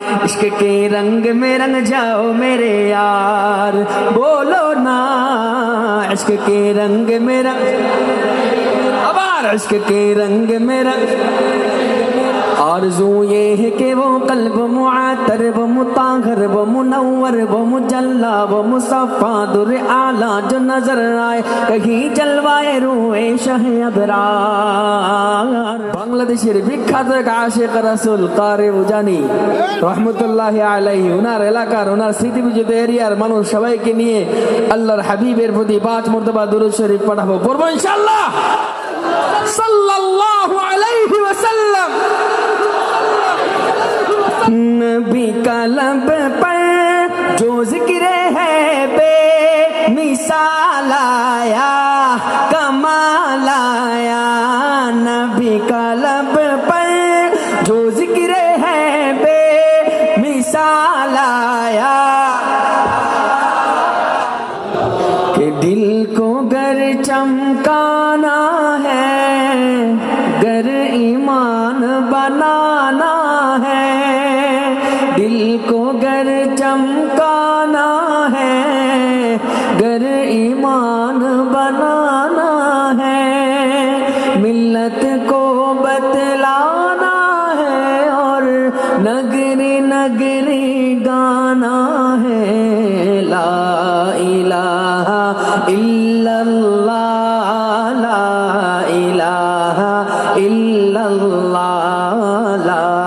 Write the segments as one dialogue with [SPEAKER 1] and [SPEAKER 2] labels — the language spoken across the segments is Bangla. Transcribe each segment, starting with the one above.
[SPEAKER 1] عشق کے رنگ میں رنگ جاؤ میرے یار۔ بولو نا، عشق کے رنگ میں رنگ ابار، عشق کے رنگ میں رنگ آرزو یہ ہے کہ وہ قلب معطر و مطاہر و منور و مجلا و مصفا در اعلی جو نظر آئے کہیں جلوائے روئے شہ ابرار বাংলাদেশের বিখ্যাত এক আশেখ রাসুল কারে উজানি রহমতুল্লাহ আলাইহি ওনার এলাকার ওনার স্মৃতিবিজিত এরিয়ার মানুষ সবাইকে নিয়ে আল্লাহর হাবিবের প্রতি পাঁচ মর্তবা দুরুদ শরীফ পাঠাবো পড়ব ইনশাআল্লাহ সাল্লাল্লাহু আলাইহি ওয়াসাল্লাম نبی کا لب پر جو ذکر ہے بے مثال آیا۔ la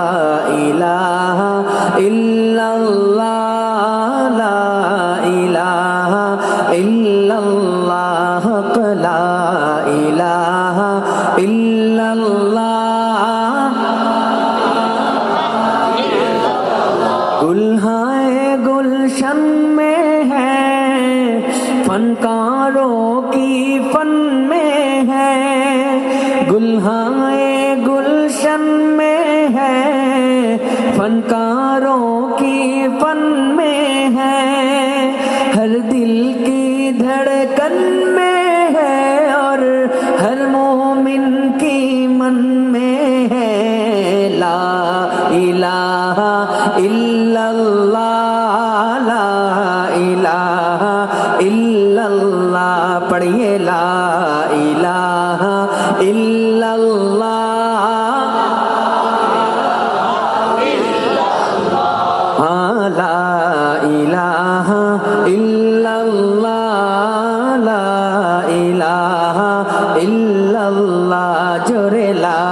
[SPEAKER 1] ইলাহা ইল্লাল্লাহ জোরে লা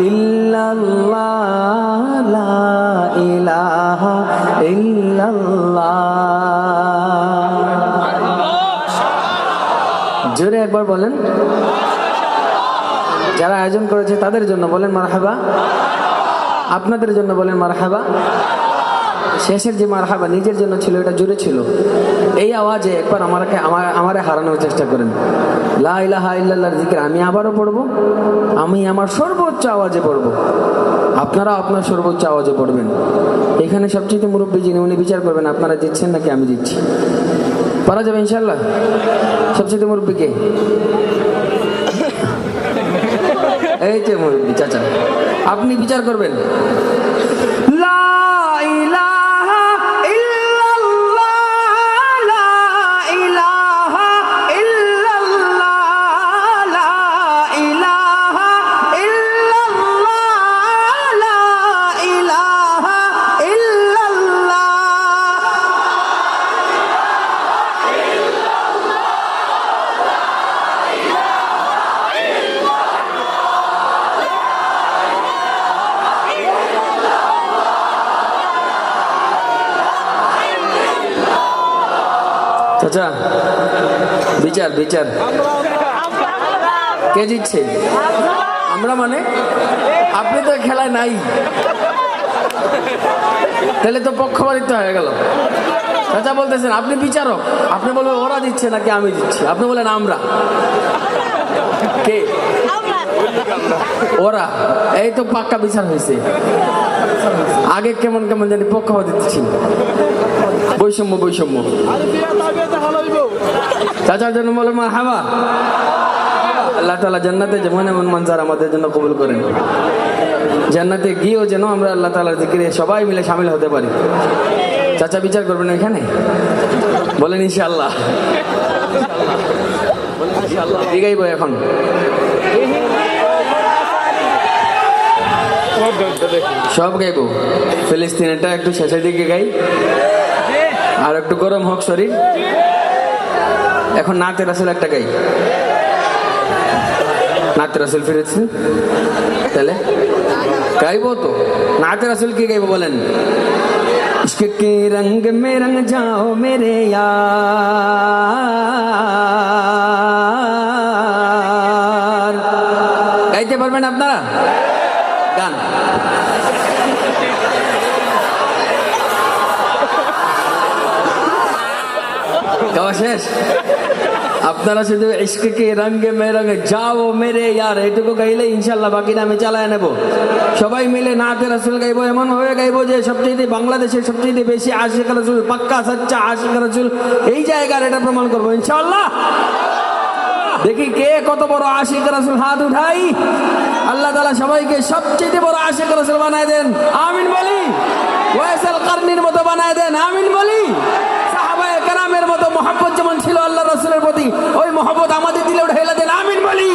[SPEAKER 1] ইল্লাল্লাহ, লা ইলাহা ইল্লাল্লাহ। জোরে একবার বলেন। যারা আয়োজন করেছে তাদের জন্য বলেন মারহাবা। আপনাদের জন্য বলেন মারহাবা। শেষের যে মারহাবা নিজের জন্য ছিল, এটা জোরে ছিল। এই আওয়াজে একবার আমাকে আমার, আমারে হারানোর চেষ্টা করেন। লা ইলাহা জিকির, আমি আবারও পড়ব? আমি আমার সর্বোচ্চ আওয়াজে পড়ব। আপনারা আপনার সর্বোচ্চ আওয়াজে পড়বেন। এখানে সবচেয়ে মুরব্বী যিনি, উনি বিচার করবেন, আপনারা দিচ্ছেন নাকি আমি দিচ্ছি? পারা যাবে ইনশাল্লাহ সবচেয়ে মুরব্বী কে? এই যে মুরব্বী, চাচা। আপনি বিচার করবেন। চাচা বিচার বিচার। কে জিতছে? আমরা মানে? আপনি তো খেলায় নাই। তাহলে তো পক্ষপাতিত্ব হয়ে গেল। চাচা বলতেছেন আপনি বিচারক। আপনি বলবেন ওরা দিচ্ছে নাকি আমি দিচ্ছি? আপনি বলেন আমরা। কে? ওরা। এই তো পাক্কা বিচার হয়েছে। আগে কেমন কেমন জানি পক্ষপাতিত্ব ছিল বৈষম্য বৈষম্য। চাচার জন্য বলে মা হাবা আল্লাহ তালা জান্নাতে যেমন এমন মঞ্জার আমাদের জন্য কবুল করেন। জান্নাতে গিয়েও যেন আমরা আল্লাহ তালার দিকে সবাই মিলে সামিল হতে পারি। চাচা বিচার করবেন এখানে? বলেন ইনশাআল্লাহ। কি গাইব এখন। সব গাইব ফিলিস্তিনেরটা একটু শেষের দিকে গাই আর একটু গরম হোক শরীর এখন নাতে রাসুল একটা গাই নাতে রাসুল ফিরেছে তাহলে গাইবো তো নাতে রাসুল কি গাইবো বলেন इश्क के रंग में रंग जाओ मेरे यार গাওয়া শেষ? আপনারা শুধু ইস্ককে রঙে মে রঙে যাও মেরে ইয়ার এটুকু গাইলে ইনশাল্লাহ বাকিটা আমি চালায় নেব। সবাই মিলে নাতে রাসুল গাইবো, এমন ভাবে গাইবো যে সবচেয়ে বাংলাদেশের সবচেয়ে বেশি আশিক রাসুল, পাক্কা সচ্চা আশিক রাসুল, এই জায়গার এটা প্রমাণ করব ইনশাল্লাহ দেখি কে কত বড় আশিক রাসুল হাত উঠাই। আল্লাহ তালা সবাইকে সবচেয়ে বড় আশিক রাসুল বানায় দেন। আমিন বলি। ওয়েসাল কারনির মতো বানায় দেন। আমিন বলি। محبت جمن چھلو اللہ رسول আল্লাহ রসুলের প্রতি محبت মহব্বত আমাদের দিলেও ঢেলা দেন آمین بلی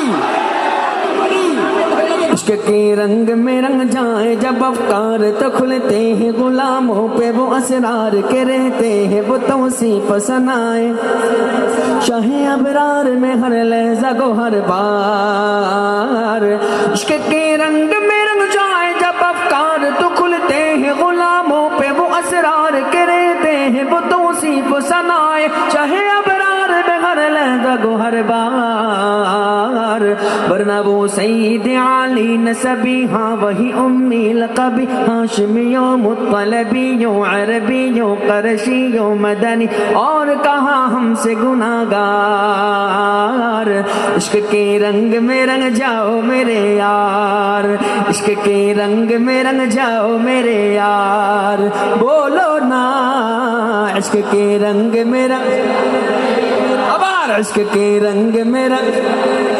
[SPEAKER 1] عشق کے رنگ میں رنگ جائے جب افکار تو کھلتے ہیں غلاموں پہ وہ اسرار کے رہتے ہیں وہ توصیف سنائے شاہ ابرار میں ہر لحظہ گو ہر بار عشق کے رنگ চাহে আবরার বেহার লেদা গোহার বা ورنہ وہ سید علی نسبی ہاں وہی امی لقبی، ہاشمیوں، مطلبیوں، عربیوں، قرشیوں، مدنی، اور کہا ہم سے گناہ گار عشق کے رنگ میں رنگ جاؤ میرے یار، عشق کے رنگ میں رنگ جاؤ میرے یار، بولو نا، عشق کے رنگ میں رنگ، ابار، عشق کے رنگ میں رنگ۔ جاؤ میرے یار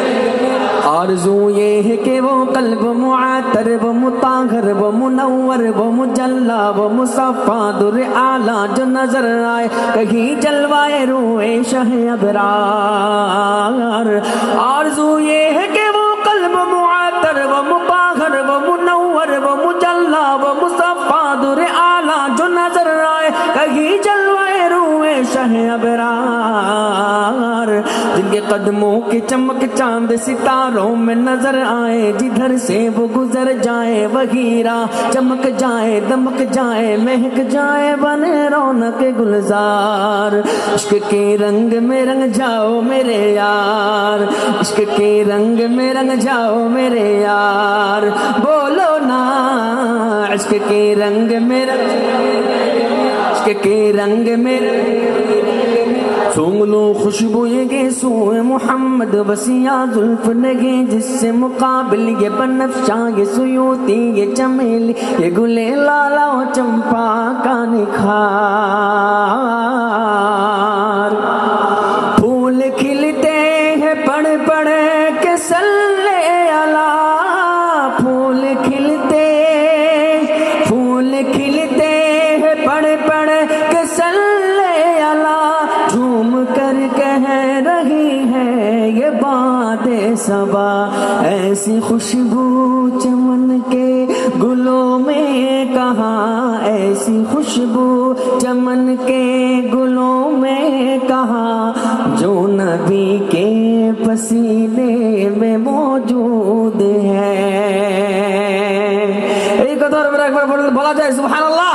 [SPEAKER 1] آرزو یہ ہے کہ وہ قلب معاتر و متاغر و منور و مجلا و مصفا در اعلیٰ جو نظر آئے، کہیں جلوائے روئے شہ ابرار۔ آرزو یہ ہے قدموں کے چمک چاند ستاروں میں نظر آئے، جدھر سے وہ گزر جائے وغیرہ چمک جائے، دمک جائے، مہک جائے بنے رونق گلزار۔ عشق کے رنگ میں رنگ جاؤ میرے یار، عشق کے رنگ میں رنگ جاؤ میرے یار۔ بولو نا، عشق کے رنگ میں رنگ عشق کے رنگ میں سونگ لو خوشبو یہ سوئے محمد وسیع ظلف نگے جس سے مقابل یہ بنفشاں یہ سیوتی یہ چمیل یہ گلے لالا چمپا کا نکھا ऐसी खुशबू चमन के गुलों में कहा ऐसी खुशबू चमन के गुलों में कहा जो नबी के पसीने में मौजूद है এই কথা আবার একবার বলে- বলা যায় সুবহানাল্লাহ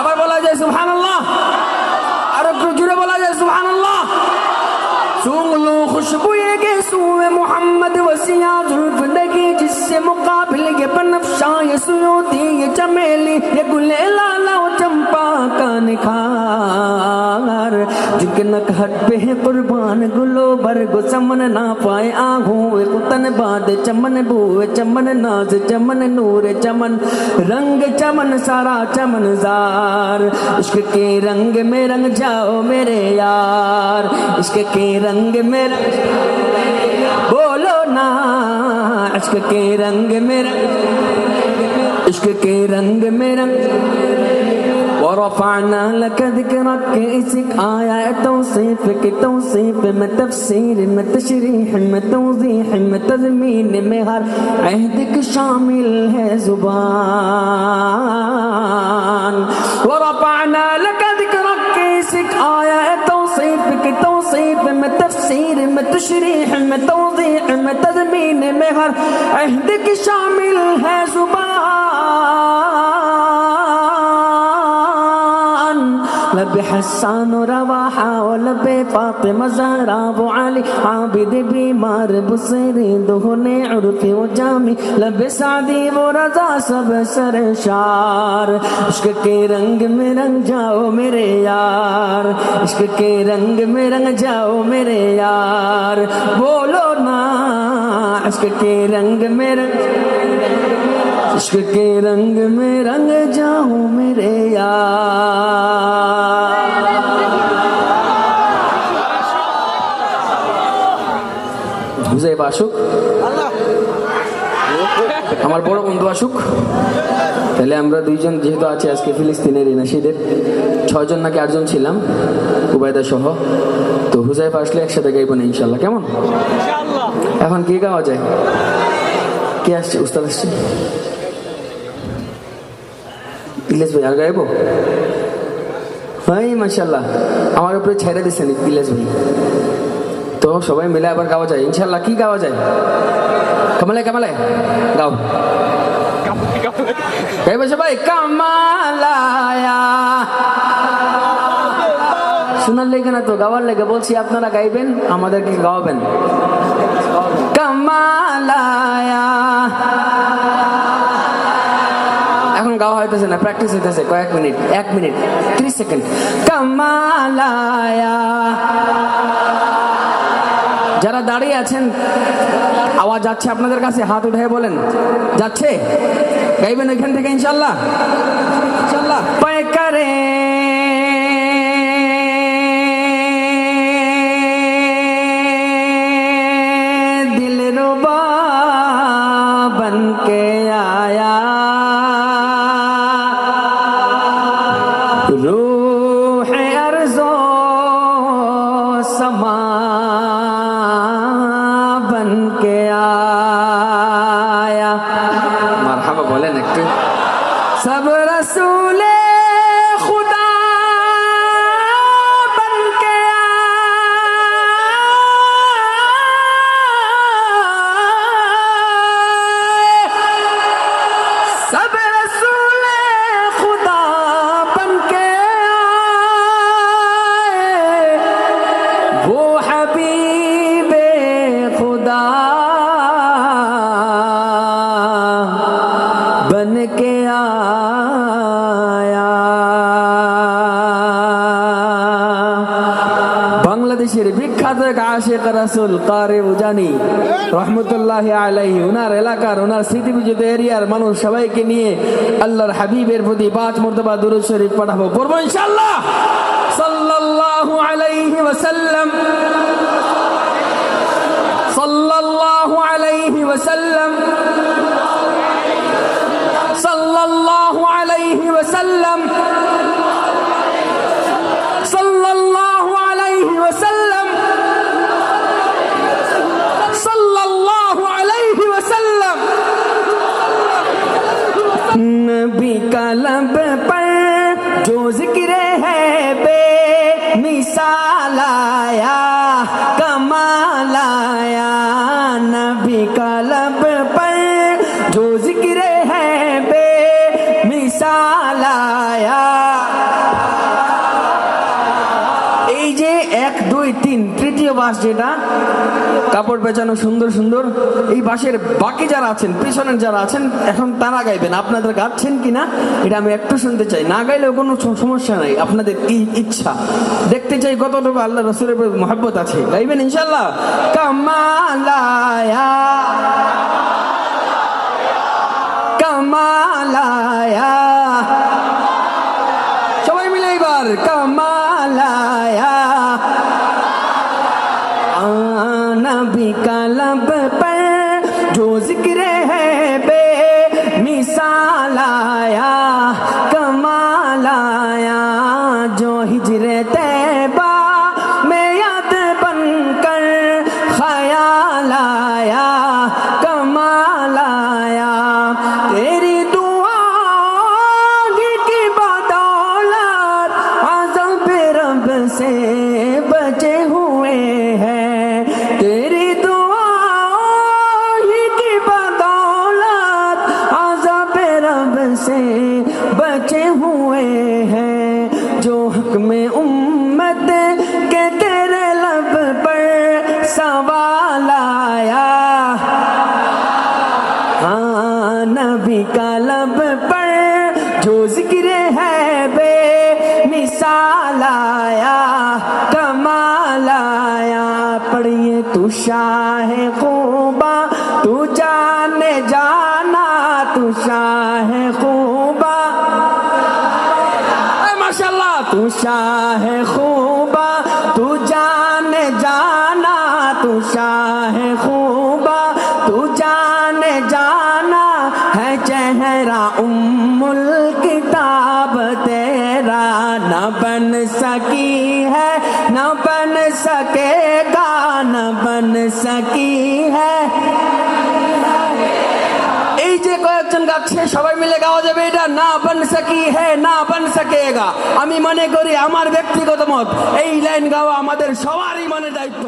[SPEAKER 1] আবার বলা যায় সুবহানাল্লাহ আর একটু জুড়ে বলা যায় সুবহানাল্লাহ سونگ لو خوشبوئے کہ سوئے محمد وسیع زلف دگے جس سے مقابل کے بنفشاں یہ سیوت یہ چمیلی یہ گلے لالا و چمپا کا نکھار جکنک ہٹ پہ ہے قربان گلو برگ سمن نہ پائے آنکھوں کتن باد چمن بو چمن ناز چمن نور چمن رنگ چمن سارا چمن زار عشق کے رنگ میں رنگ جاؤ میرے یار عشق کے رنگ میں بولو نا عشق کے رنگ میں رنگ عشق کے رنگ में ورفعنا لك ذكرك اسك آية توصيفك توصيف में تفسير में تشريح में توضيح में تزمين में हर عهدك شامل है زبان. ورفعنا لك ذكرك اسك آية توصيفك توصيف में تفسير में تشريح में توضيح में تزمين में हर عهدك شامل है زبان. लब हसान रवाहा लब फातिमा जहरा वो अली आबिद बीमार बुसरी दुहने उर्फी वो जामी लब सादी वो रजा सब सरशार इश्क के रंग में रंग जाओ मेरे यार इश्क के रंग में रंग जाओ मेरे यार बोलो ना इश्क के रंग में रंग इश्क के रंग में रंग जाओ मेरे यार হুজাইব আসুক। আমার বড় বন্ধু আসুক। তাহলে আমরা দুইজন যেহেতু আছি আজকে ফিলিস্তিনের ইনাসিদের ছয়জন নাকি আটজন ছিলাম উবায়দা সহ। তো হুজাইফ আসলে একসাথে গাইব না ইনশাল্লাহ কেমন? এখন কি গাওয়া যায়? কে আসছে? উস্তাদ আসছে? ইলিয়াস ভাই আর গাইবো? ভাই মাশাল্লাহ আমার উপরে ছেড়ে দিচ্ছেন ইলিয়াস ভাই। তো সবাই মিলে আবার গাওয়া যায়। ইনশাল্লাহ কি গাওয়া যায়? কামালে কামালে, গাও। গাইবো সবাই কামালায়া। শোনার লেগে না তো, গাওয়ার লেগে বলছি, আপনারা গাইবেন, আমাদেরকে গাওয়াবেন। কামালায়া। এখন গাওয়া হইতেছে না, প্র্যাকটিস হইতেছে, কয়েক মিনিট, এক মিনিট, ত্রিশ সেকেন্ড। কামালায়া। যারা দাঁড়িয়ে আছেন, আওয়াজ যাচ্ছে আপনাদের কাছে, হাত উঠে বলেন। যাচ্ছে? গাইবেন ওইখান থেকে ইনশাল্লাহ? ইনশাল্লাহ। পায় কে আয়া? মারহাবা বলেন একটু। সব রাসূল के বাংলাদেশের বিখ্যাত এক রাসুল কারে উজানি রহমতুল্লাহ আলাইহি। ওনার এলাকার ওনার স্মৃতিপুজিত এরিয়ার মানুষ সবাইকে নিয়ে আল্লাহর হাবিবের প্রতি পাঁচ মর্তবা দুরুদ শরীফ পাঠাবো। পড়ব ইনশাআল্লাহ। সাল্লাল্লাহু আলাইহি ওয়াসাল্লাম। সাল্লাল্লাহু আলাইহি ওয়াসাল্লাম। সাল্লাল্লাহু আলাইহি ওয়াসাল্লাম সাল্লাল্লাহু বাস যেটা, কাপড় পেঁচানো সুন্দর সুন্দর। এই বাসের বাকি যারা আছেন, পিছনের যারা আছেন, এখন তারা গাইবেন। আপনাদের গাচ্ছেন কি না এটা আমি একটু শুনতে চাই। না গাইলেও কোনো সমস্যা নাই। আপনাদের কি ইচ্ছা? দেখতে চাই কতটুকু আল্লাহ রসুলের মহাব্বত আছে। গাইবেন ইনশাল্লাহ কামালায়া। है बे हुए हैं जो हक में उम्मत शाह खूबा तू जाने जाना है चेहरा उम्मुल किताब तेरा न बन सकी है न बन सकेगा न बन सकी है এই যে কয়েকজন গাচ্ছে সবাই মিলে গাওয়া যাবে এটা না বন সকি হে না বন সকেগা আমি মনে করি আমার ব্যক্তিগত মত এই লাইন গাওয়া আমাদের সবারই মনে দায়িত্ব